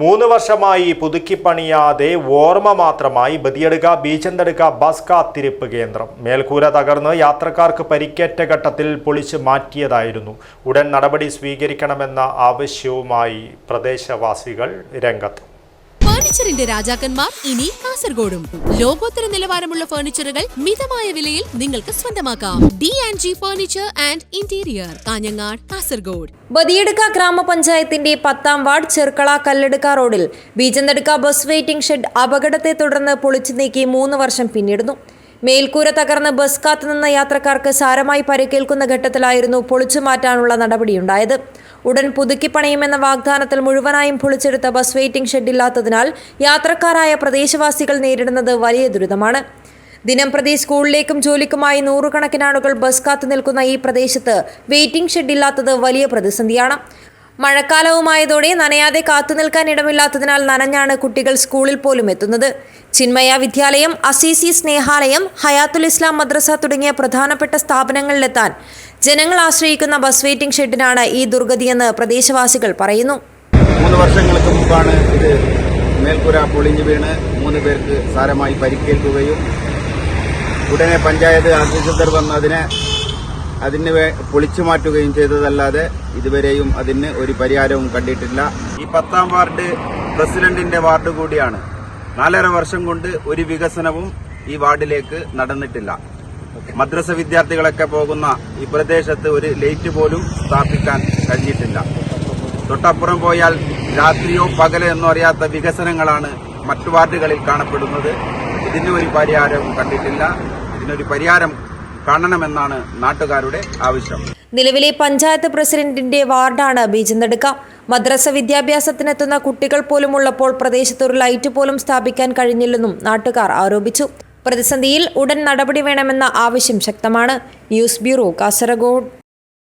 മൂന്ന് വർഷമായി പുതുക്കിപ്പണിയാതെ ഓർമ്മ മാത്രമായി ബദിയടുക ബീച്ചന്തടുക ബസ് കാത്തിരിപ്പ് കേന്ദ്രം. മേൽക്കൂര തകർന്ന് യാത്രക്കാർക്ക് പരിക്കേറ്റ ഘട്ടത്തിൽ പൊളിച്ച് മാറ്റിയതായിരുന്നു. ഉടൻ നടപടി സ്വീകരിക്കണമെന്ന ആവശ്യവുമായി പ്രദേശവാസികൾ രംഗത്ത്. ഫർണിച്ചറിന്റെ രാജാക്കന്മാർ ഇനി കാസർഗോഡും. ലോകോത്തര നിലവാരമുള്ള ഫർണിച്ചറുകൾ മിതമായ വിലയിൽ നിങ്ങൾക്ക് സ്വന്തമാക്കാം. D and G furniture and interior Kanhangad Kasaragod. Badiyadka ഗ്രാമപഞ്ചായത്തിന്റെ പത്താം വാർഡ് ചെർക്കള കല്ലെടുക്ക റോഡിൽ ബീജന്തടുക്ക ബസ് വെയിറ്റിംഗ് ഷെഡ് അപകടത്തെ തുടർന്ന് പൊളിച്ചു നീക്കി മൂന്ന് വർഷം പിന്നിടുന്നു. മേൽക്കൂര തകർന്ന് ബസ് കാത്തുനിന്ന യാത്രക്കാർക്ക് സാരമായി പരിക്കേൽക്കുന്ന ഘട്ടത്തിലായിരുന്നു പൊളിച്ചു മാറ്റാനുള്ള നടപടിയുണ്ടായത്. ഉടൻ പുതുക്കി പണിയുമെന്ന വാഗ്ദാനത്തിൽ മുഴുവനായും പൊളിച്ചെടുത്ത ബസ് വെയിറ്റിംഗ് ഷെഡില്ലാത്തതിനാൽ യാത്രക്കാരായ പ്രദേശവാസികൾ നേരിടുന്നത് വലിയ ദുരിതമാണ്. ദിനം പ്രതി സ്കൂളിലേക്കും ജോലിക്കുമായി നൂറുകണക്കിനാളുകൾ ബസ് കാത്തു നിൽക്കുന്ന ഈ പ്രദേശത്ത് വെയിറ്റിംഗ് ഷെഡ് ഇല്ലാത്തത് വലിയ പ്രതിസന്ധിയാണ്. മഴക്കാലവുമായതോടെ നനയാതെ കാത്തുനിൽക്കാൻ ഇടമില്ലാത്തതിനാൽ നനഞ്ഞാണ് കുട്ടികൾ സ്കൂളിൽ പോലും എത്തുന്നത്. ചിന്മയ വിദ്യാലയം അസീസി സ്നേഹാലയം ഹയാത്തുൽ ഇസ്ലാം മദ്രസ തുടങ്ങിയ പ്രധാനപ്പെട്ട സ്ഥാപനങ്ങളിലെത്താൻ ജനങ്ങൾ ആശ്രയിക്കുന്ന ബസ് വെയിറ്റിംഗ് ഷെഡിനാണ് ഈ ദുർഗതിയെന്ന് പ്രദേശവാസികൾ പറയുന്നു. മൂന്ന് വർഷങ്ങൾക്ക് മുമ്പാണ് ഇത് മേൽക്കൂര പൊളിഞ്ഞു വീണ് മൂന്ന് പേർക്ക് സാരമായി പരിക്കേൽക്കുകയും ഉടനെ പഞ്ചായത്ത് അധികൃതർ വന്ന് അതിനെ അതിന് പൊളിച്ചു മാറ്റുകയും ചെയ്തതല്ലാതെ ഇതുവരെയും അതിന് ഒരു പരിഹാരവും കണ്ടിട്ടില്ല. ഈ പത്താം വാർഡ് പ്രസിഡന്റിന്റെ വാർഡ് കൂടിയാണ്. നാലര വർഷം കൊണ്ട് ഒരു വികസനവും ഈ വാർഡിലേക്ക് നടന്നിട്ടില്ല. മദ്രസ വിദ്യാർത്ഥികളൊക്കെ പോകുന്ന ഈ പ്രദേശത്ത് ഒരു ലൈറ്റ് പോലും സ്ഥാപിക്കാൻ കഴിഞ്ഞിട്ടില്ല. തൊട്ടപ്പുറം പോയാൽ രാത്രിയോ പകലോ എന്നോ അറിയാത്ത വികസനങ്ങളാണ് മറ്റു വാർഡുകളിൽ കാണപ്പെടുന്നത്. ഇതിന് ഒരു പരിഹാരവും കണ്ടിട്ടില്ല. ഇതിനൊരു പരിഹാരം കാണണമെന്നാണ് നാട്ടുകാരുടെ ആവശ്യം. നിലവിലെ പഞ്ചായത്ത് പ്രസിഡന്റിന്റെ വാർഡാണ് ബീജനെടുക്ക മദ്രസ വിദ്യാഭ്യാസത്തിനെത്തുന്ന കുട്ടികൾ പോലും ഉള്ളപ്പോൾ പ്രദേശത്ത് ഒരു ലൈറ്റ് പോലും സ്ഥാപിക്കാൻ കഴിഞ്ഞില്ലെന്നും നാട്ടുകാർ ആരോപിച്ചു. പ്രതിസന്ധിയിൽ ഉടൻ നടപടി വേണമെന്ന ആവശ്യം ശക്തമാണ്. News bureau Kasaragod.